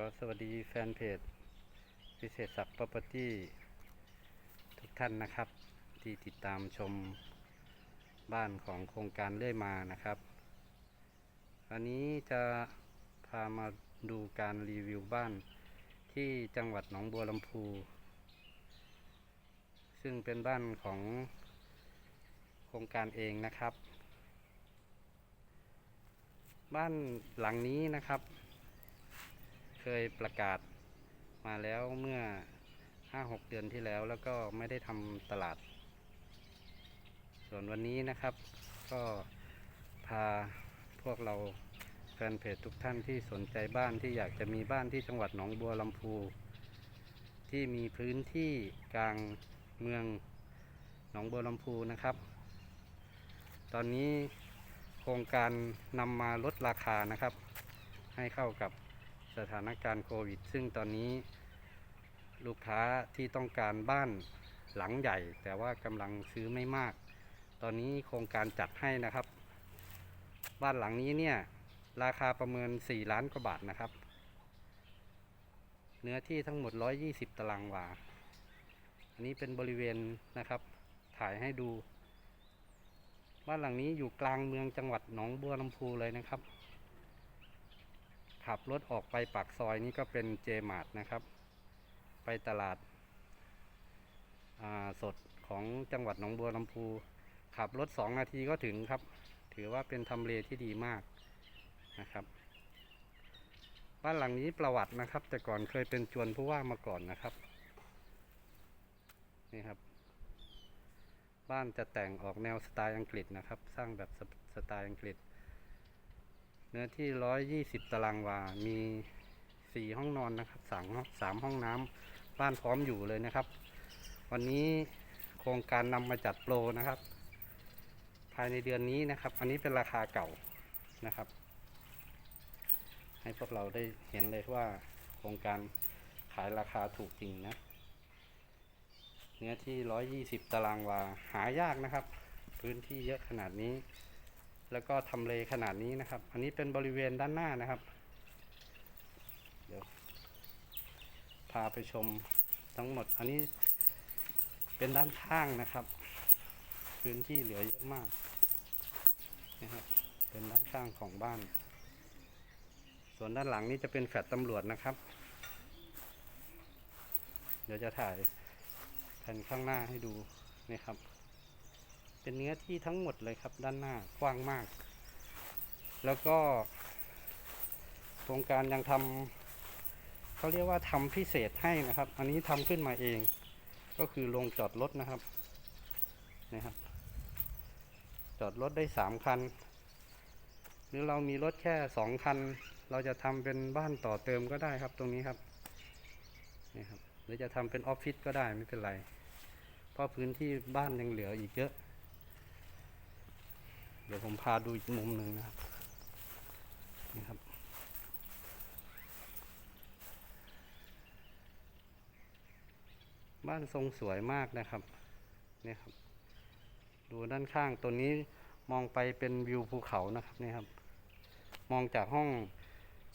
ก็สวัสดีแฟนเพจพิเศษศักดิ์ Property ทุกท่านนะครับ ที่ติดตามชมบ้านของโครงการเรื่อยมานะครับ วันนี้จะพามาดูการรีวิวบ้านที่จังหวัดหนองบัวลำพู ซึ่งเป็นบ้านของโครงการเองนะครับ บ้านหลังนี้นะครับ เคยประกาศมาแล้วเมื่อ 5-6 เดือนที่แล้วแล้วก็ไม่ได้ทำตลาด ส่วนวันนี้นะครับ ก็พาพวกเราแฟนเพจทุกท่านที่สนใจบ้านที่อยากจะมีบ้านที่จังหวัดหนองบัวลำพู ที่มีพื้นที่กลางเมืองหนองบัวลำพูนะครับ ตอนนี้โครงการนำมาลดราคานะครับ ให้เข้ากับ สถานการณ์โควิด ซึ่งตอนนี้ลูกค้าที่ต้องการบ้านหลังใหญ่ แต่ว่ากำลังซื้อไม่มาก ตอนนี้โครงการจัดให้นะครับ บ้านหลังนี้เนี่ยราคาประเมิน 4 ล้านกว่าบาทนะครับ เนื้อที่ทั้งหมด 120 ตารางวา อันนี้เป็นบริเวณนะครับ ถ่ายให้ดู บ้านหลังนี้อยู่กลางเมืองจังหวัดหนองบัวลำพูเลยนะครับ ขับรถออกไปปากซอยนี่ก็เป็นเจมาร์ทนะครับ ไปตลาดาสดของจังหวัดหนองบัวลำพู ขับรถสองนาทีก็ถึงครับ ถือว่าเป็นทำเลที่ดีมากนะครับ บ้านหลังนี้ประวัตินะครับ แต่ก่อนเคยเป็นจวนผู้ว่ามาก่อนนะครับ นี่ครับ บ้านจะแต่งออกแนวสไตล์อังกฤษนะครับ สร้างแบบสสไตล์อังกฤษ เนื้อที่120ตารางวา มี4ห้องนอนนะครับสามห้องสามห้องน้ำบ้านพร้อมอยู่เลยนะครับ วันนี้โครงการนำมาจัดโปรนะครับ ภายในเดือนนี้นะครับ อันนี้เป็นราคาเก่านะครับ ให้พวกเราได้เห็นเลยว่าโครงการขายราคาถูกจริงนะเนื้อที่ 120 ตารางวา หายากนะครับ พื้นที่เยอะขนาดนี้ แล้วก็ทำเลขนาดนี้นะครับ อันนี้เป็นบริเวณด้านหน้านะครับ เดี๋ยวพาไปชมทั้งหมด อันนี้เป็นด้านข้างนะครับ พื้นที่เหลือเยอะมากนะครับเป็นด้านข้างของบ้าน ส่วนด้านหลังนี้จะเป็นแฟลตตำรวจนะครับ เดี๋ยวจะถ่ายแผ่นข้างหน้าให้ดูนี่ครับ เป็นเนื้อที่ทั้งหมดเลยครับ ด้านหน้ากว้างมาก แล้วก็โครงการยังทำเขาเรียกว่าทำพิเศษให้นะครับ อันนี้ทำขึ้นมาเอง ก็คือโรงจอดรถนะครับนะครับ จอดรถได้สามคัน หรือเรามีรถแค่สองคัน เราจะทำเป็นบ้านต่อเติมก็ได้ครับตรงนี้ครับนี่ครับหรือจะทำเป็นออฟฟิศก็ได้ไม่เป็นไร เพราะพื้นที่บ้านยังเหลืออีกเยอะ เดี๋ยวผมพาดูอีกมุมหนึ่งนะครับนี่ครับ บ้านทรงสวยมากนะครับนี่ครับ ดูด้านข้างตัวนี้มองไปเป็นวิวภูเขานะครับนี่ครับ มองจากห้อง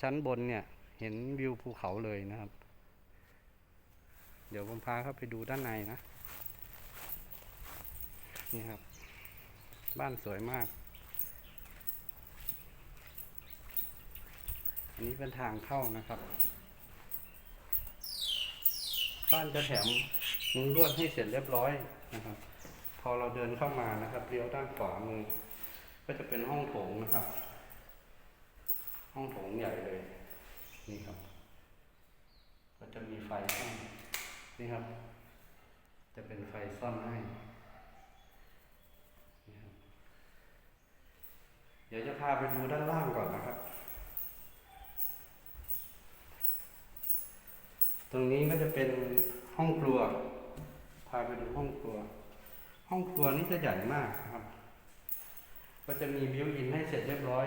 ชั้นบนเนี่ย เห็นวิวภูเขาเลยนะครับ เดี๋ยวผมพาเข้าไปดูด้านในนะ นี่ครับ บ้านสวยมาก อันนี้เป็นทางเข้านะครับบ้านจะแถมมุงลวดให้เสร็จเรียบร้อยนะครับ พอเราเดินเข้ามานะครับเลี้ยวด้านขวามือ ก็จะเป็นห้องโถงนะครับ ห้องโถงใหญ่เลย นี่ครับ ก็จะมีไฟให้นี่ครับ จะเป็นไฟซ่อนให้นี่ครับเดี๋ยวจะพาไปดูด้านล่างก่อนนะครับ ตรงนี้ก็จะเป็นห้องครัว พาไปดูห้องครัว ห้องครัวนี้จะใหญ่มากนะครับ ก็จะมีบิวอินให้เสร็จเรียบร้อย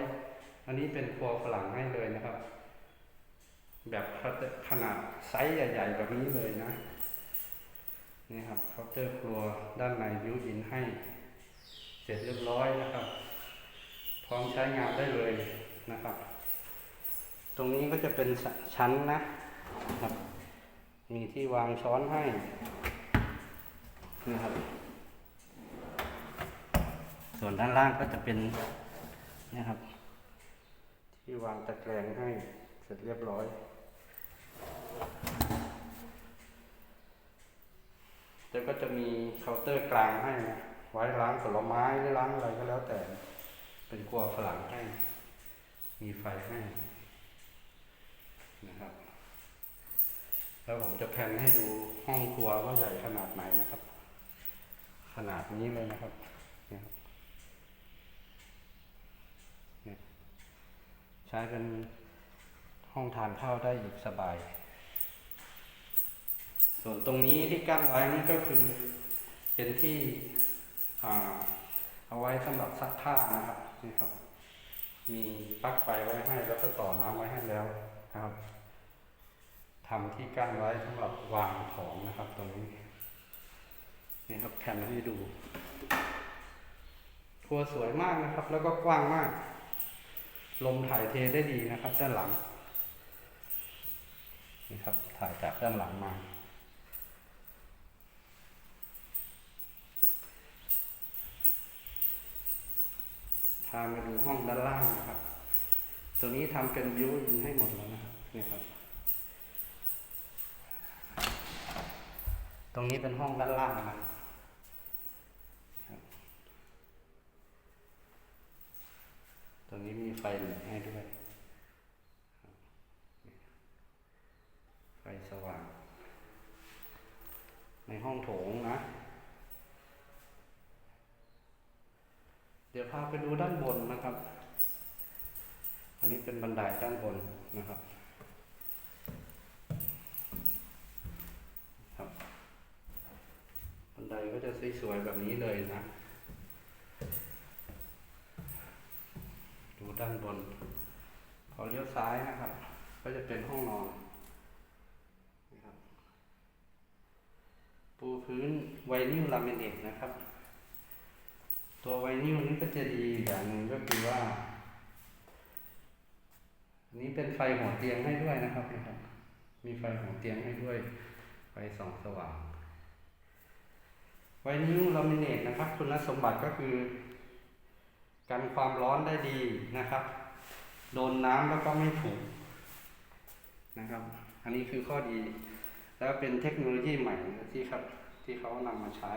อันนี้เป็นครัวฝรั่งให้เลยนะครับ แบบขนาดไซส์ใหญ่ ๆ แบบนี้เลยนะ นี่ครับเคาน์เตอร์ครัวด้านในบิวอินให้ เสร็จเรียบร้อยนะครับ พร้อมใช้งานได้เลยนะครับ ตรงนี้ก็จะเป็นชั้นนะครับ มีที่วางช้อนให้นะครับ ส่วนด้านล่างก็จะเป็นนะครับ ที่วางตะแกรงให้เสร็จเรียบร้อย แล้วก็จะมีเคาน์เตอร์กลางให้นะไว้ล้างผลไม้หรือล้างอะไรก็แล้วแต่ เป็นครัวฝรั่งให้ มีไฟให้นะครับ แล้วผมจะแพนให้ดูห้องครัวว่าใหญ่ขนาดไหนนะครับ ขนาดนี้เลยนะครับนี่ครับใช้เป็นห้องทานข้าวได้อีกสบาย ส่วนตรงนี้ที่กั้นไว้นี่ก็คือเป็นที่เอาไว้สำหรับซักผ้านะครับนี่ครับ มีปลั๊กไฟไว้ให้แล้วก็ต่อน้ำไว้ให้แล้วนะครับ ทำที่กั้นไว้สำหรับวางของนะครับ ตรงนี้นี่ครับแผ่นให้ดูครัวสวยมากนะครับ แล้วก็กว้างมาก ลมถ่ายเทได้ดีนะครับ ด้านหลังนี่ครับถ่ายจากด้านหลังมาพามาดูห้องด้านล่างนะครับ ตัวนี้ทำเป็นวิวอินให้หมดแล้วนะครับนี่ครับ ตรงนี้เป็นห้องด้านล่างนะตรงนี้มีไฟหลีให้ด้วย ไฟสว่าง ในห้องโถงนะ เดี๋ยวพาไปดูด้านบนนะครับ อันนี้เป็นบันไดด้านบนนะครับ บัน ไดก็จะสวยๆแบบนี้เลยนะ ดูด้านบน พอเลี้ยวซ้ายนะครับ ก็จะเป็นห้องนอนนะครับ ปูพื้นไวนิลลามิเนตนะครับ ตัวไวนิลนี้ก็จะดีอย่างหนึ่งก็คือว่าอันนี้เป็นไฟหัวเตียงให้ด้วยนะครับนะครับ มีไฟหัวเตียงให้ด้วย ไฟส่องสว่าง ไวนิลลามิเนตนะครับ คุณสมบัติก็คือ กันความร้อนได้ดีนะครับ โดนน้ำแล้วก็ไม่ผุนะครับ อันนี้คือข้อดี แล้วเป็นเทคโนโลยีใหม่ที่ครับที่เขานำมาใช้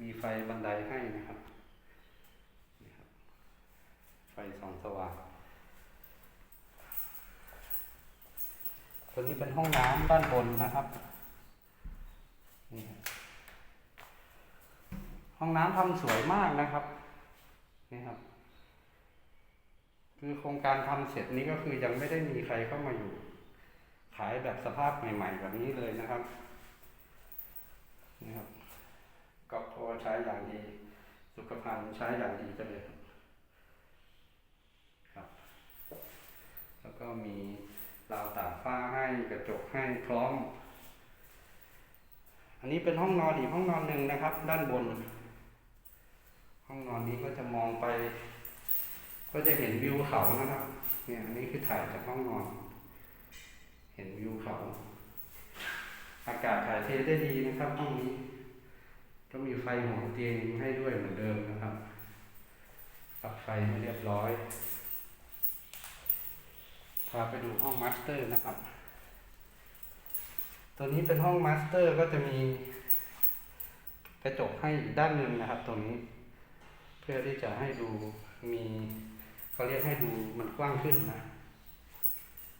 มีไฟบันไดให้นะครับนี่ครับไฟส่องสว่างตัวนี้เป็นห้องน้ำด้านบนนะครับนี่ครับ ห้องน้ำทำสวยมากนะครับนี่ครับ คือโครงการทำเสร็จนี้ก็คือยังไม่ได้มีใครเข้ามาอยู่ ขายแบบสภาพใหม่ๆแบบนี้เลยนะครับนี่ครับก็พอใช้อย่างดี สุขภัณฑ์ใช้อย่างดีกันเลยครับครับ แล้วก็มีราวตากผ้าให้กระจกให้พร้อม อันนี้เป็นห้องนอนอีกห้องนอนหนึ่งนะครับ ด้านบน ห้องนอนนี้ก็จะมองไป ก็จะเห็นวิวเขานะครับ เนี่ยอันนี้คือถ่ายจากห้องนอน เห็นวิวเขา อากาศถ่ายเทได้ดีนะครับ ห้องนี้ ก็มีไฟหัวเตียงให้ด้วยเหมือนเดิมนะครับปรับไฟให้เรียบร้อยพาไปดูห้องมาสเตอร์นะครับ ตัวนี้เป็นห้องมาสเตอร์ก็จะมีกระจกให้อีกด้านหนึ่งนะครับตรงนี้ พื่อที่จะให้ดูมีเขาเรียกให้ดูมันกว้างขึ้นนะ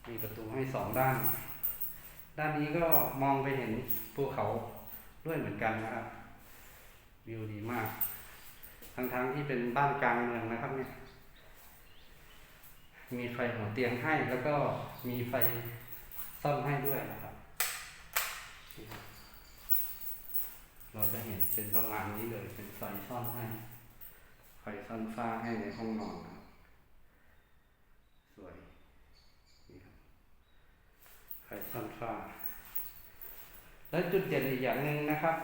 มีประตูให้สองด้าน ด้านนี้ก็มองไปเห็นภูเขาด้วยเหมือนกันนะครับ วิวดีมาก ทั้งๆที่เป็นบ้านกลางเมืองนะครับเนี่ย มีไฟหัวเตียงให้แล้วก็มีไฟซ่อมให้ด้วยนะครับ เราจะเห็นเป็นประมาณนี้เลยเป็นไฟซ่อนให้ ไฟซ่อนฟ้าให้ในห้องนอนครับสวยนี่ครับไฟซ่อนฟ้า แล้วจุดเด่นอีกอย่างหนึ่งนะครับ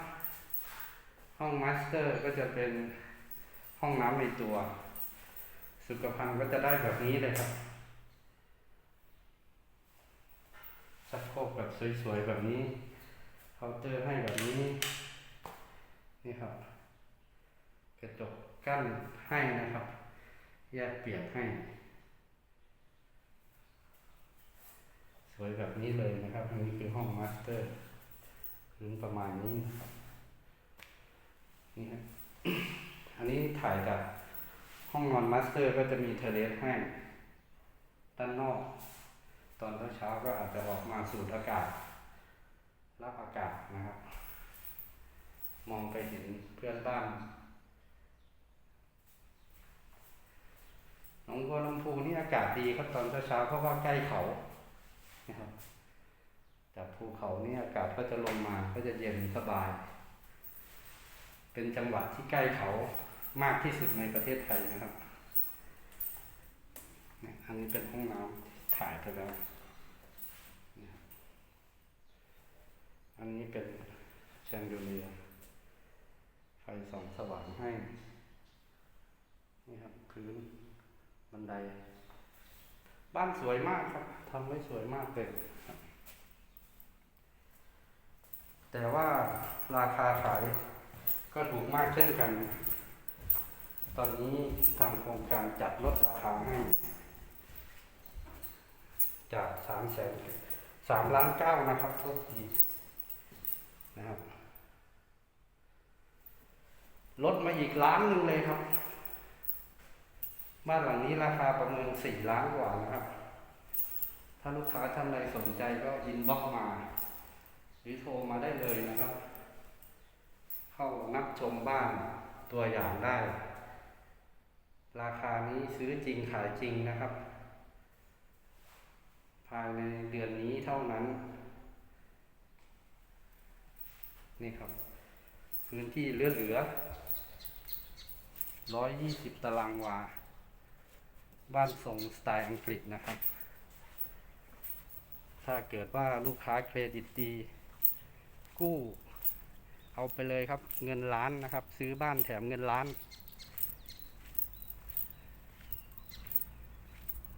ห้องมาสเตอร์ก็จะเป็นห้องน้ำในตัว สุขภัณฑ์ก็จะได้แบบนี้เลยครับชักโครกแบบสวยๆแบบนี้เคาน์เตอร์ให้แบบนี้ กั้นให้นะครับ แยกเปียกให้ สวยแบบนี้เลยนะครับ อันนี้คือห้องมาสเตอร์พื้นประมาณนี้นะครับนี่ครับอันนี้ถ่ายจากห้องนอนมาสเตอร์ก็จะมีเทเลสให้ด้านนอก ตอนเช้าๆก็อาจจะออกมาสูดอากาศ รับอากาศนะครับ มองไปเห็นเพื่อนบ้าน หนองบัวลำพูนี่อากาศดีครับตอนเช้าๆเพราะว่าใกล้เขานะครับจากภูเขานี่อากาศก็จะลงมาก็จะเย็นสบาย เป็นจังหวัดที่ใกล้เขามากที่สุดในประเทศไทยนะครับอันนี้เป็นห้องน้ำถ่ายไปแล้ว อันนี้เป็นแชนดูเลียไฟสองสว่างให้ นี่ครับพื้น บันได บ้านสวยมากครับทำไว้สวยมากเลยแต่ว่าราคาขายก็ถูกมากเช่นกัน ตอนนี้ทางโครงการจัดลดราคาให้ จากสามแสนสามล้านเก้านะครับโทษทีนะครับลดมาอีกล้านหนึ่งเลยครับ บ้านหลังนี้ราคาประเมินสี่ล้านกว่านะครับ ถ้าลูกค้าท่านใดสนใจก็อินบ็อกมา หรือโทรมาได้เลยนะครับ เข้านับชมบ้านตัวอย่างได้ ราคานี้ซื้อจริงขายจริงนะครับ ภายในเดือนนี้เท่านั้น นี่ครับ พื้นที่เหลือเหลือร้อยยี่สิบตารางวา บ้านทรงสไตล์อังกฤษนะครับ ถ้าเกิดว่าลูกค้าเครดิตดี กู้ เอาไปเลยครับ เงินล้านนะครับ ซื้อบ้านแถมเงินล้าน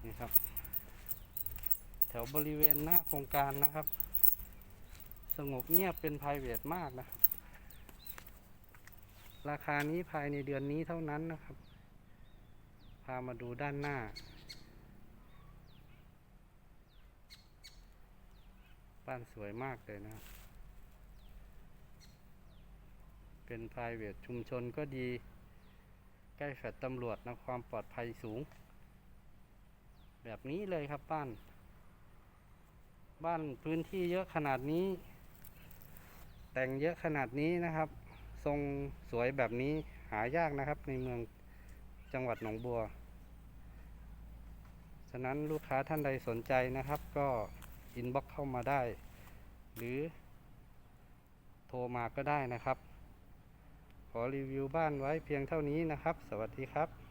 นี่ครับ แถวบริเวณหน้าโครงการนะครับ สงบเงียบเป็น p r i v a t มากนะครับราคานี้ภายในเดือนนี้เท่านั้นนะครับ พามาดูด้านหน้า บ้านสวยมากเลยนะ เป็น p r i v a t ชุมชนก็ดี ใกล้แฟลตตำรวจนะความปลอดภัยสูง แบบนี้เลยครับบ้าน บ้านพื้นที่เยอะขนาดนี้ แต่งเยอะขนาดนี้นะครับ ทรงสวยแบบนี้หายากนะครับในเมือง จังหวัดหนองบัว ฉะนั้นลูกค้าท่านใดสนใจนะครับ ก็อินบ็อกเข้ามาได้ หรือ โทรมาก็ได้นะครับ ขอรีวิวบ้านไว้เพียงเท่านี้นะครับ สวัสดีครับ